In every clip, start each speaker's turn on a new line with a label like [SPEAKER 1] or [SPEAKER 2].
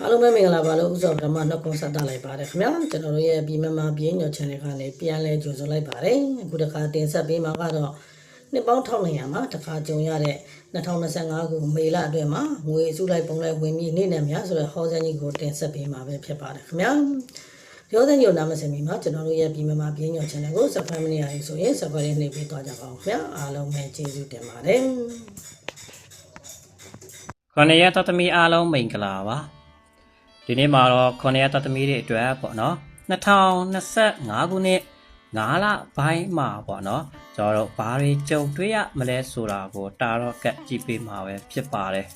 [SPEAKER 1] အားလုံးပဲမင်္ဂလာပါလို့ဥစ္စာပထမနှုတ်ခွန်းဆက်တလိုက်ပါတယ်ခင်ဗျာကျွန်တော်တို့ရဲ့ပြီးမမပြင်းညော် channel ကနေပြန်လဲကြိုဆိုလိုက်ပါတယ်အခုတခါတင်ဆက်ပေးမှာကတော့နှစ်ပေါင်း1900မှာတခါကြုံရတဲ့2025ခုမေလအတွင်းမှာငွေစုလိုက်ပုံလိုက်ဝင်ပြီးနေ့နဲ့များဆိုတဲ့ဟောစံကြီးကိုတင်ဆက်ပေးမှာပဲဖြစ်ပါတယ်ခင်ဗျာရောတဲ့ညိုနာမစင်မီမှာကျွန်တော်တို့ရဲ့ပြီးမမပြင်းညော် channel ကို subscribe မနေရရင်ဆိုရင် subscribe လေးနှိပ်ပေးသွားကြပါဦးခင်ဗျာအားလုံးပဲကျေးဇူးတင်ပါတယ်
[SPEAKER 2] ခொနရတသမီအားလုံးမိန်္ဂလာပါ ဒီနေ့မှာတော့ခொနရတသမီတွေအတွက်ပေါ့နော်2025ခုနှစ်9လပိုင်းမှာပေါ့နော်ကျွန်တော်တို့ဘာတွေကြုံတွေ့ရမလဲဆိုတာကိုတာတော့ကတ်ကြည့်ပေးမှာပဲဖြစ်ပါတယ်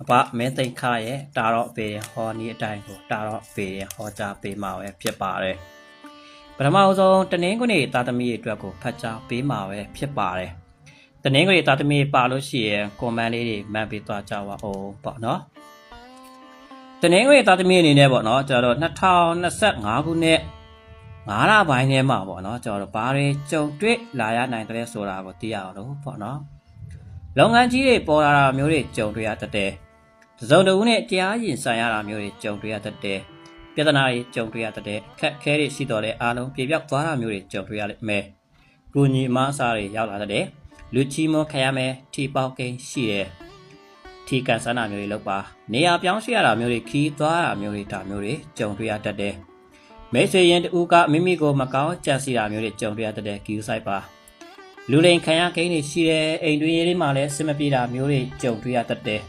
[SPEAKER 2] အပမင်းသိမ့်ခရဲ့တာတော့ပေဟောနီအတိုင်းကိုတာတော့ပေဟောကြားပေးမှာပဲဖြစ်ပါတယ်ပထမဆုံးတနင်္ဂနွေသားသမီးတွေအတွက်ကိုဖတ်ကြားပေးမှာပဲဖြစ်ပါတယ်တနင်္ဂနွေသားသမီးပါလို့ရှိရင်ကွန်မန့်လေးတွေမှတ်ပေးသွားကြပါဦးပေါ့နော် တနင်္ဂနွေသားသမီးအနေနဲ့ပေါ့နော်ကျွန်တော်တို့2025ခုနှစ်9လပိုင်းထဲမှာပေါ့နော်ကျွန်တော်တို့ဘာတွေကြုံတွေ့လာရနိုင်တယ်ဆိုတာကိုသိရအောင်လို့ပေါ့နော်လုပ်ငန်းကြီးတွေပေါ်လာတာမျိုးတွေကြုံတွေ့ရတတ်တယ်တစ်စုံတစ်ဦးနဲ့တရားရင်ဆိုင်ရတာမျိုးတွေကြုံတွေ့ရတတ်တယ်ပြဿနာတွေကြုံတွေ့ရတတ်တယ်ခက်ခဲတွေရှိတော်တဲ့အားလုံးပြေပြောက်သွားတာမျိုးတွေကြုံတွေ့ရလိမ့်မယ်ကိုညီအမအစားတွေရောက်လာတတ်တယ်လူချီမွန်ခရမယ်ထီပေါကိန်းရှိတယ် ထီကန်ဆန်းတာမျိုးတွေလောက်ပါနေရာပြောင်းရွှေ့ရတာမျိုးတွေခီးသွားတာမျိုးတွေဒါမျိုးတွေကြုံတွေ့ရတတ်တယ်မိတ်ဆွေရင်တူကမိမိကိုမကောင်းကြံစီတာမျိုးတွေကြုံတွေ့ရတတ်တဲ့ဂီယူဆိုင်ပါလူလိန်ခံရကိန်းတွေရှိတယ်အိမ်တွင်းရေးတွေမှာလည်းစင်မပြေတာမျိုးတွေကြုံတွေ့ရတတ်တယ်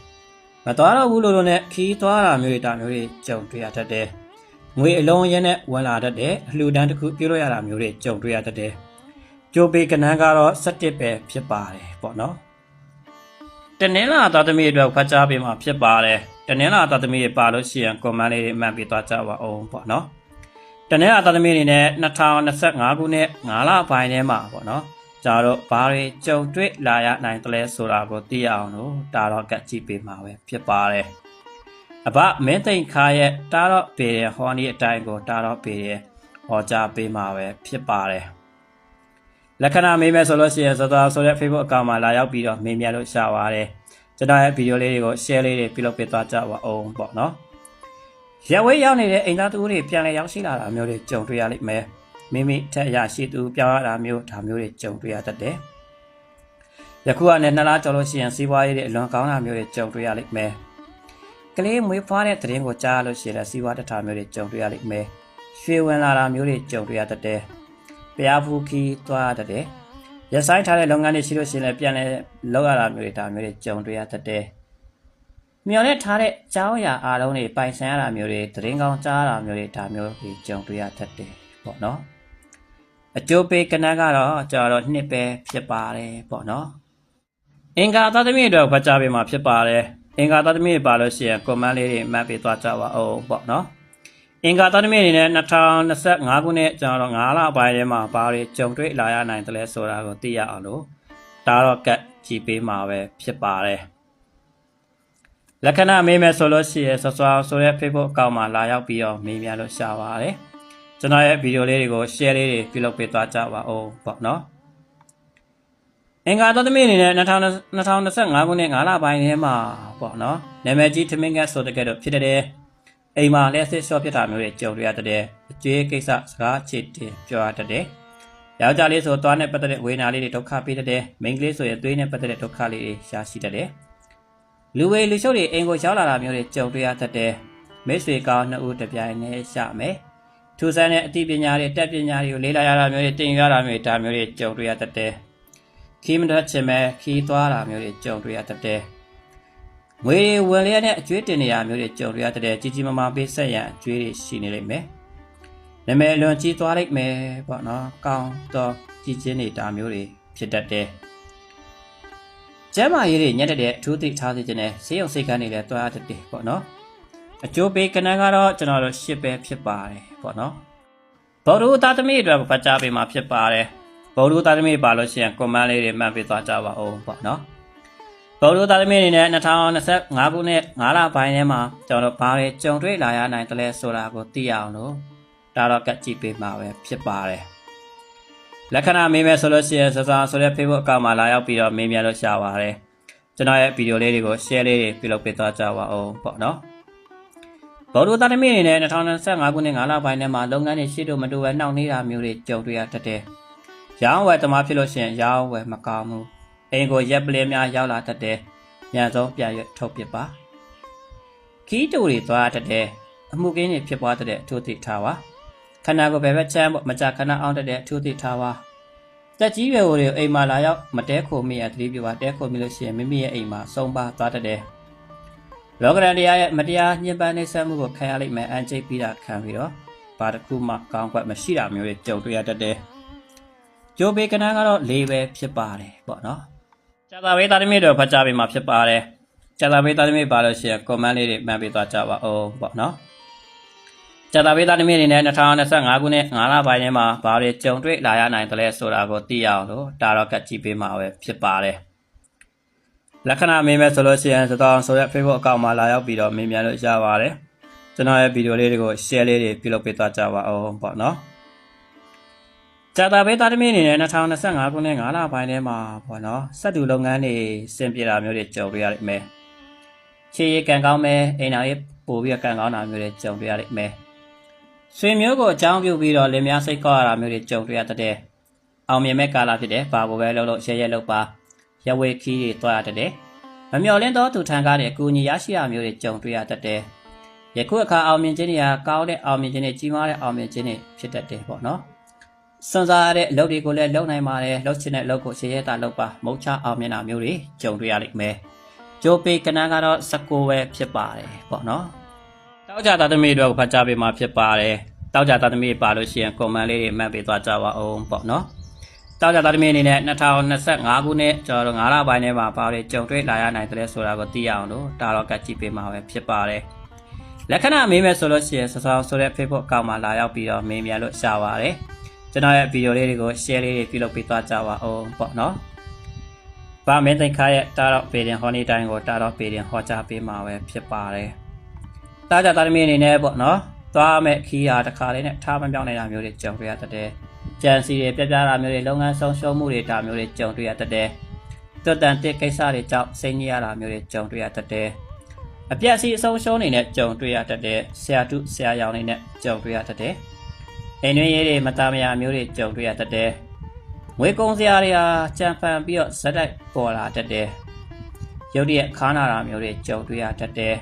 [SPEAKER 2] မသွားတော့ဘူးလို့လို့နဲ့ခီးသွားတာမျိုးတွေဒါမျိုးတွေကြုံတွေ့ရတတ်တယ်ငွေအလုံးရဲနဲ့ဝင်လာတတ်တယ်အလှူဒန်းတစ်ခုပြုလို့ရတာမျိုးတွေကြုံတွေ့ရတတ်တယ်ကြိုပေကနန်းကတော့17ပဲဖြစ်ပါတယ်ပေါ့နော် တနင်္လာသားသမီးအတွက်ဖတ်ကြားပေးမှာဖြစ်ပါတယ်တနင်္လာသားသမီးပါလို့ရှိရင်ကွန်မန့်လေးတွေမှတ်ပေးသွားကြပါအောင်ပေါ့နော်တနင်္လာသားသမီးအနေနဲ့2025ခုနှစ်9လပိုင်းထဲမှာပေါ့နော်ကျတော့ဘာတွေကြုံတွေ့လာရနိုင်တယ်လဲဆိုတာကိုသိရအောင်လို့တာတော့ကတ်ကြည့်ပေးမှာပဲဖြစ်ပါတယ်အဘမင်းသိမ့်ခါရဲ့တာတော့ပေရဟောနီအတိုင်းကိုတာတော့ပေရဟောကြားပေးမှာပဲဖြစ်ပါတယ် လက္ခဏာမေးမယ်ဆိုလို့ရှိရင်စောစောဆိုတဲ့ Facebook အကောင့်မှာလာရောက်ပြီးတော့မေးမြန်းလို့ရှာပါတယ်ကျွန်တော်ရဲ့ဗီဒီယိုလေးတွေကို share လေးတွေပြုလုပ်ပေးသွားကြပါအောင်ပေါ့နော်ရဝေးရောက်နေတဲ့အိမ်သားသူတွေပြန်လည်ရောက်ရှိလာတာမျိုးတွေကြုံတွေ့ရလိမ့်မယ်မိမိထက်အရရှိသူပြောင်းရတာမျိုးဒါမျိုးတွေကြုံတွေ့ရတတ်တယ်ယခုကလည်းနှစ်လားကျော်လို့ရှိရင်စီးပွားရေးတွေအလွန်ကောင်းတာမျိုးတွေကြုံတွေ့ရလိမ့်မယ်ကလေးမွေးဖွားတဲ့သတင်းကိုကြားလို့ရှိရင်လည်းစီးပွားတထာမျိုးတွေကြုံတွေ့ရလိမ့်မယ်ရွှေဝင်လာတာမျိုးတွေကြုံတွေ့ရတတ်တယ် ပြားဖူးခီးသွားတတ်တယ်။ရက်ဆိုင်ထားတဲ့လုပ်ငန်းတွေရှိလို့ရှိရင်လည်းပြန်လဲလောက်ရတာမျိုးတွေဒါမျိုးတွေကြုံတွေ့ရတတ်တယ်။မျော်နဲ့ထားတဲ့ကြောင်းရာအားလုံးတွေပိုင်ဆိုင်ရတာမျိုးတွေသတင်းကောင်းကြားရတာမျိုးတွေဒါမျိုးတွေကြုံတွေ့ရတတ်တယ်ပေါ့နော်။အကျိုးပေးကနန်းကတော့ကျွန်တော်နှစ်ပဲဖြစ်ပါတယ်ပေါ့နော်။အင်္ဂါသားသမီးတွေဖတ်ကြားပေးမှာဖြစ်ပါတယ်။အင်္ဂါသားသမီးတွေပါလို့ရှိရင်ကွန်မန့်လေးတွေမှတ်ပေးသွားကြပါအောင်ပေါ့နော်။ အင်္ဂါသတ္တမီအနေနဲ့2025ခုနှစ်ကျွန်တော်9လအပိုင်းထဲမှာဘာတွေကြုံတွေ့လာရနိုင်တယ်လဲဆိုတာကိုသိရအောင်လို့ဒါတော့ကတ်ကြည့်ပေးမှာပဲဖြစ်ပါတယ်လက္ခဏာမေးမယ်ဆိုလို့ရှိရင်ဆော့ဆော့ဆိုတဲ့ Facebook အကောင့်မှာလာရောက်ပြီးတော့မေးမြန်းလို့ရှာပါတယ်ကျွန်တော်ရဲ့ဗီဒီယိုလေးတွေကို share လေးတွေပြုလုပ်ပေးသွားကြပါဦးပေါ့နော်အင်္ဂါသတ္တမီအနေနဲ့2025ခုနှစ်9လပိုင်းထဲမှာပေါ့နော်နာမည်ကြီးထမင်းကတ်ဆိုတဲ့ကဲတော့ဖြစ်တဲ့ အိမ်မှာလက်စစ်ရှော့ဖြစ်တာမျိုးတွေကြုံရတတ်တဲ့အကျွေးကိစ္စစကားချစ်တင်ပြောရတတ်တယ်။ယောက်ျားလေးဆိုသွားနဲ့ပတ်သက်တဲ့ဝေဒနာလေးတွေဒုက္ခပေးတတ်တယ်။မိန်းကလေးဆိုရင်သွေးနဲ့ပတ်သက်တဲ့ဒုက္ခလေးတွေရှားရှိတတ်တယ်။လူဝေလူရှုပ်တွေအိမ်ကိုရောက်လာတာမျိုးတွေကြုံရတတ်တယ်။မိတ်ဆွေကောင်းနှစ်ဦးတစ်ပြိုင်တည်းရှာမယ်။ထူဆန်းတဲ့အသိပညာတွေတက်ပညာတွေကိုလေ့လာရတာမျိုးတွေတင်ရတာမျိုးတွေဒါမျိုးတွေကြုံရတတ်တယ်။ခီးမတတ်ချင်မဲ့ခီးသွားတာမျိုးတွေကြုံရတတ်တယ်။ ငွေတွေဝင်လျက်နဲ့အကျွေးတင်နေရမျိုးတွေကြုံရတဲ့ကြီးကြီးမားမားပေးဆက်ရန်အကျွေးတွေရှိနေလိမ့်မယ်။နာမည်လွန်ကြီးသွားလိုက်မယ်ပေါ့နော်။ကောင်းတော့ကြီးချင်းနေတာမျိုးတွေဖြစ်တတ်တယ်။ကျမ်းမာရေးတွေညက်တဲ့အထူးသိထားစေခြင်းနဲ့ဆေးရုံစိတ်ကန်းတွေလည်းတွားတတ်တယ်ပေါ့နော်။အကျိုးပေးကဏ္ဍကတော့ကျွန်တော်တို့ရှစ်ပဲဖြစ်ပါတယ်ပေါ့နော်။ဘော်ဒူသားသမီးအတွက်ဖတ်ကြားပေးမှာဖြစ်ပါတယ်။ဘော်ဒူသားသမီးပါလို့ရှိရင်ကွန်မန့်လေးတွေမှတ်ပေးသွားကြပါဦးပေါ့နော်။ ဗုဒ္ဓသားသမီးအနေနဲ့2025ခုနှစ်9လပိုင်းထဲမှာကျွန်တော်တို့ဘာတွေကြုံတွေ့လာရနိုင်တယ်လဲဆိုတာကိုသိရအောင်လို့ဒါတော့ကတ်ကြည့်ပေးမှာပဲဖြစ်ပါတယ်လက္ခဏာမေးမယ်ဆိုလို့ရှိရင်စစဆိုတဲ့ Facebook အကောင့်မှာလာရောက်ပြီးတော့မေးမြန်းလို့ရှာပါတယ်ကျွန်တော်ရဲ့ဗီဒီယိုလေးတွေကို share လေးတွေပြုလုပ်ပေးသွားကြပါဦးပေါ့နော်ဗော်ဒိုတာသမီအနေနဲ့2025ခုနှစ်5လပိုင်းထဲမှာလုပ်ငန်းတွေရှိတို့မတူပဲနှောင့်နှေးတာမျိုးတွေကြုံတွေ့ရတတ်တယ်။ရောင်းဝယ်သမားဖြစ်လို့ရှိရင်ရောင်းဝယ်မကောင်းဘူး။ အိမ်ကိုရက်ပလင်းများရောက်လာတတ်တယ်။ညံဆုံးပြန်ရွတ်ထုတ်ပစ်ပါ။ခီးတူတွေသွားတတ်တယ်။အမှုကင်းတွေဖြစ်ပွားတတ်တဲ့အထူးသိထားပါ။ခန္ဓာကိုယ်ပဲပဲချမ်းပေါ့မကြခဏအောင်တတ်တဲ့အထူးသိထားပါ။တက်ကြီးရွယ်တွေအိမ်မှာလာရောက်မတဲခိုမိရသတိပြုပါတဲခိုမိလို့ရှိရင်မိမိရဲ့အိမ်မှာဆုံးပါသွားတတ်တယ်။လောကရန်တရားရဲ့မတရားညှဉ်းပန်းနှိပ်စက်မှုကိုခံရလိမ့်မယ်အန်ကျိတ်ပြီးတာခံပြီးတော့ဘာတစ်ခုမှကောင်းကွက်မရှိတာမျိုးတွေကြုံတွေ့ရတတ်တယ်။ကြိုးပေကနန်းကတော့လေးပဲဖြစ်ပါတယ်ပေါ့နော်။ ဇာတာဝေးသားသမီးတို့ဖတ်ကြပေးမှာဖြစ်ပါတယ်။ဇာတာဝေးသားသမီးပါလို့ရှိရင် comment လေးတွေမှန်ပေးသွားကြပါဦးပေါ့နော်။ဇာတာဝေးသားသမီးအနေနဲ့2025ခုနှစ်9လပိုင်းထဲမှာဘာတွေကြုံတွေ့လာရနိုင်တယ်လဲဆိုတာကိုသိရအောင်လို့တာတော့ကတ်ကြည့်ပေးမှာပဲဖြစ်ပါတယ်။လက္ခဏာမေးမယ်ဆိုလို့ရှိရင်သတော်ဆိုတဲ့ Facebook အကောင့်မှာလာရောက်ပြီးတော့မေးမြန်းလို့ရပါတယ်။ကျွန်တော်ရဲ့ဗီဒီယိုလေးတွေကို share လေးတွေပြုလုပ်ပေးသွားကြပါအောင်ပေါ့နော်။ ဂျာတာဘေးသားသမီးအနေနဲ့2025ခုနှစ်9လပိုင်းထဲမှာပေါ့နော်စက်တူလုပ်ငန်းတွေစင်ပြေတာမျိုးတွေကြုံတွေ့ရလိမ့်မယ်။ခြေရည်ကန်ကောင်းမယ်အိမ်နာရေးပို့ပြီးတော့ကန်ကောင်းတာမျိုးတွေကြုံတွေ့ရလိမ့်မယ်။ဆွေမျိုးကိုအကြောင်းပြုပြီးတော့လင်မယားစိတ်ကောက်ရတာမျိုးတွေကြုံတွေ့ရတတ်တဲ့အောင်မြင်မဲ့ကာလဖြစ်တဲ့ဘာကိုပဲလုပ်လို့ရဲရဲလုပ်ပါရဝေခီးတွေတွားရတတ်တယ်။မမျော်လင့်သောသူထံကားတဲ့အကူအညီရရှိရမျိုးတွေကြုံတွေ့ရတတ်တယ်။ယခုအခါအောင်မြင်ခြင်းတွေကကောင်းတဲ့အောင်မြင်ခြင်းတွေကြီးမားတဲ့အောင်မြင်ခြင်းတွေဖြစ်တတ်တယ်ပေါ့နော်။ စွန့်စားရတဲ့အလုပ်တွေကိုလည်းလုပ်နိုင်ပါတယ်။လုပ်ချင်တဲ့အလုပ်ကိုရှေ့ရဲတာလုပ်ပါမုတ်ချအောင်မြင်တာမျိုးတွေကြုံတွေ့ရလိမ့်မယ်။ကြိုးပေကနန်းကတော့19ပဲဖြစ်ပါတယ်ပေါ့နော်။တောက်ကြသားသမီးတို့ကိုဖတ်ကြားပေးမှာဖြစ်ပါတယ်။တောက်ကြသားသမီးပါလို့ရှိရင် comment လေးတွေမှတ်ပေးသွားကြပါအောင်ပေါ့နော်။တောက်ကြသားသမီးအနေနဲ့2025ခုနှစ်ကျွန်တော်တို့9လပိုင်းထဲမှာပါတွေကြုံတွေ့လာရနိုင်တယ်ဆိုတာကိုသိရအောင်လို့တာတော့ကတ်ကြည့်ပေးမှာပဲဖြစ်ပါတယ်။လက္ခဏာမေးမယ်ဆိုလို့ရှိရင်စစောင်းဆိုတဲ့ Facebook အကောင့်မှာလာရောက်ပြီးတော့မေးမြန်းလို့ရှာပါတယ်။ ကျွန်တော်ရဲ့ဗီဒီယိုလေးတွေကို share လေးတွေပြုလုပ်ပေးသွားကြပါအောင်ပေါ့နော်။ဗာမင်းသိခါရဲ့တာတော့ပေရင်ဟောနေတိုင်းကိုတာတော့ပေရင်ဟောကြားပေးမှာပဲဖြစ်ပါတယ်။တာကြသားသမီးအနေနဲ့ပေါ့နော်။သွားမဲ့ခီးရာတစ်ခါလေးနဲ့ထားမပြောင်းနေတာမျိုးတွေကြုံတွေ့ရတတ်တယ်။ကြံစီတွေပြပြတာမျိုးတွေလုပ်ငန်းဆုံးရှုံးမှုတွေဒါမျိုးတွေကြုံတွေ့ရတတ်တယ်။တွတ်တန်တစ်ကိစ္စတွေကြောင့်စိတ်ညစ်ရတာမျိုးတွေကြုံတွေ့ရတတ်တယ်။အပြက်စီအဆုံးရှုံးနေနဲ့ကြုံတွေ့ရတတ်တယ်။ဆရာတုဆရာရောင်နေနဲ့ကြုံတွေ့ရတတ်တယ်။ အိမ်တွင်းရေးတွေမသားမယာမျိုးတွေကြုံတွေ့ရတတ်တယ်။ငွေကုန်စရာတွေဟာကြံဖန်ပြီးတော့ဇက်တိုက်ပေါ်လာတတ်တယ်။ရုပ်တရက်ခါနာတာမျိုးတွေကြုံတွေ့ရတတ်တယ်။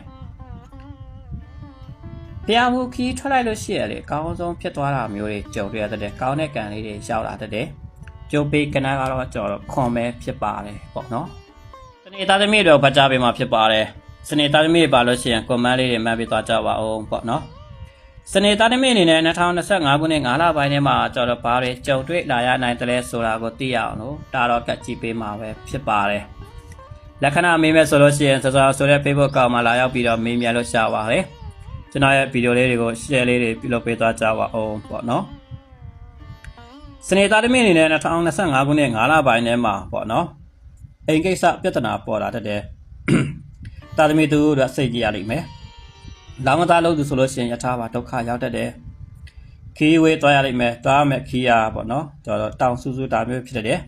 [SPEAKER 2] ဖျားမှုခီးထွက်လိုက်လို့ရှိရလေအကောင်းဆုံးဖြစ်သွားတာမျိုးတွေကြုံတွေ့ရတတ်တယ်။ကောင်းတဲ့ကံလေးတွေရောက်လာတတ်တယ်။ကြိုးပေးကနန်းကတော့ကြော်တော့ခွန်ပဲဖြစ်ပါတယ်ပေါ့နော်။စနေသားသမီးတို့ပတ်ကြပေးမှာဖြစ်ပါတယ်။စနေသားသမီးပါလို့ရှိရင် comment လေးတွေမှတ်ပေးသွားကြပါအောင်ပေါ့နော်။ စနေသားသမီးအနေနဲ့2025ခုနှစ်9လပိုင်းထဲမှာကြော်တော့ဘာတွေကြုံတွေ့လာရနိုင်တယ်လဲဆိုတာကိုသိရအောင်လို့တာတော့ကတ်ကြည့်ပေးမှာပဲဖြစ်ပါတယ်။လက္ခဏာမေးမယ်ဆိုလို့ရှိရင်စစောဆိုတဲ့ Facebook ကောင်မှာလာရောက်ပြီးတော့မေးမြန်းလို့ရှာပါတယ်။ကျွန်တော်ရဲ့ဗီဒီယိုလေးတွေကို share လေးတွေပြုလုပ်ပေးသွားကြပါအောင်ပေါ့နော်စနေသားသမီးအနေနဲ့2025ခုနှစ်9လပိုင်းထဲမှာပေါ့နော်အိမ်ကိစ္စပြဿနာပေါ်လာတတ်တယ်သားသမီးသူတို့စိတ်ကြည့်ရလိမ့်မယ် လောင်းမသားလို့သူဆိုလို့ရှိရင်ယထာပါဒုက္ခရောက်တတ်တယ်ခီးဝေးသွားရလိမ့်မယ်သွားရမယ်ခီးရပေါ့နော်ဒါတော့တောင်ဆူဆူတာမျိုးဖြစ်တယ်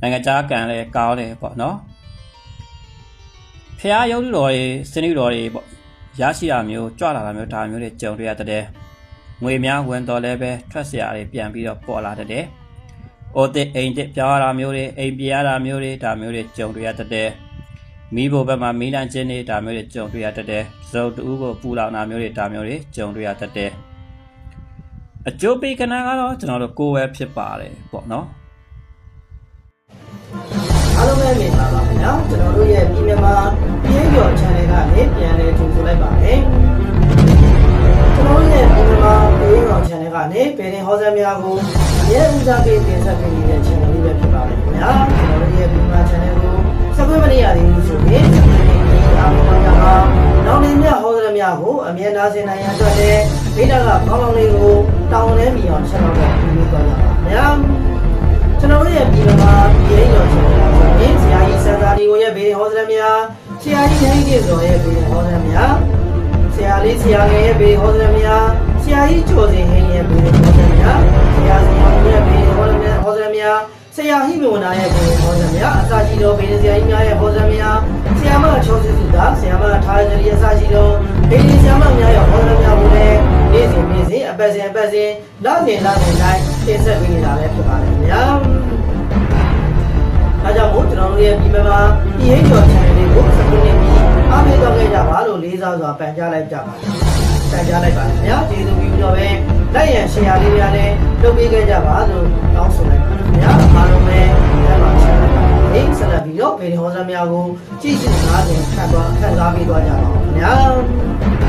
[SPEAKER 2] နိုင်ငံခြားကံလည်းကောင်းတယ်ပေါ့နော်ဖျားရုပ်တော်တွေစနိတော်တွေပေါ့ရရှိတာမျိုးကြွလာတာမျိုးဒါမျိုးတွေကြုံတွေ့ရတဲ့ငွေများဝင်တော်လဲပဲထွက်စရာတွေပြန်ပြီးတော့ပေါ်လာတဲ့အိုတစ်အိမ်တစ်ပြောင်းရတာမျိုးတွေအိမ်ပြရတာမျိုးတွေဒါမျိုးတွေကြုံတွေ့ရတဲ့ မိဖို့ဘက်မှာမိလန့်ချင်းတွေဒါမျိုးတွေကြုံတွေ့ရတတ်တယ်။ဇုတ်တူကိုပူလောင်တာမျိုးတွေဒါမျိုးတွေကြုံတွေ့ရတတ်တယ်။အကျိုးပေးကဏ္ဍကတော့ကျွန်တော်တို့ကိုယ်ပဲဖြစ်ပါတယ်ပေါ့နော်။
[SPEAKER 1] အားလုံးပဲမြင်ပါပါခင်ဗျာကျွန်တော်တို့ရဲ့ပြည်မြန်မာပြင်းကျော် channel ကနေပြန်လည်ကြိုဆိုလိုက်ပါတယ်ကျွန်တော်တို့ရဲ့ပြည်မြန်မာပြင်းကျော် channel ကနေပြည်ရင်ဟောစမ်းများကိုရဲဦးစားပေးတင်ဆက်ပေးနေတဲ့ channel လေးပဲဖြစ်ပါတယ်ခင်ဗျာကျွန်တော်တို့ရဲ့ပြည်မြန်မာ channel ကို subscribe မလုပ်ရသေးဘူးဆိုရင် subscribe လုပ်အားပေးပါကြပါနောက်နေ့မြဟောစမ်းများကိုအမြဲတမ်းစင်နိုင်ရန်အတွက်လည်းဒိတာကကောင်းကောင်းလေးကိုတောင်းလဲမိအောင်ဆက်တော့ပြီးပြီးသွားကြပါခင်ဗျာကျွန်တော်တို့ရဲ့ပြည်တော်မှာပြည်ရင်တော်ရှင်များဆိုရင်ဆရာကြီးစံသာဒီကိုရဲ့ဘေးဟောစရများဆရာကြီးနိုင်ကျေစော်ရဲ့ဘေးဟောစရများဆရာလေးဆရာငယ်ရဲ့ဘေးဟောစရများဆရာကြီးကျော်စင်ဟင်းရဲ့ဘေးဟောစရများဆရာစင်အောင်ရဲ့ဘေးဟောစရများဟောစရများ ဆရာဟိမဝနာရဲ့ဘေးဟောစရများအစာကြီးတော်ဘေးဆရာကြီးများရဲ့ဟောစရများဆရာမချောစစ်စုသာဆရာမထားကြရီအစာကြီးတော်ဘေးဆရာမများရဲ့ဟောစရပတ်စဉ်အပတ်စဉ်လောက်နေလောက်နေတိုင်းတင်ဆက်ပေးနေတာပဲဖြစ်ပါတယ်ခင်ဗျာ။ဒါကြောင့်မို့ကျွန်တော်တို့ရဲ့ဒီမှာဒီဟိကျော် channel လေးကိုစပင်းနေပြီးအားပေးတော့ခဲ့ကြပါလို့လေးစားစွာပန်ကြားလိုက်ကြပါတယ်။ပန်ကြားလိုက်ပါတယ်ခင်ဗျာ။ကျေးဇူးပြုတော့ပဲလက်ရန် share လေးတွေလည်းလုပ်ပေးခဲ့ကြပါလို့တောင်းဆိုလိုက်ပါတယ် ခင်ဗျာ။အားလုံးပဲလက်ပါ share လိုက်ပါ။ဒီဆက်လက်ပြီးတော့ဗီဒီယိုဟောစများကိုကြည့်ရှုနားဆင်ခံသွားခံစားပေးသွားကြပါဦးခင်ဗျာ။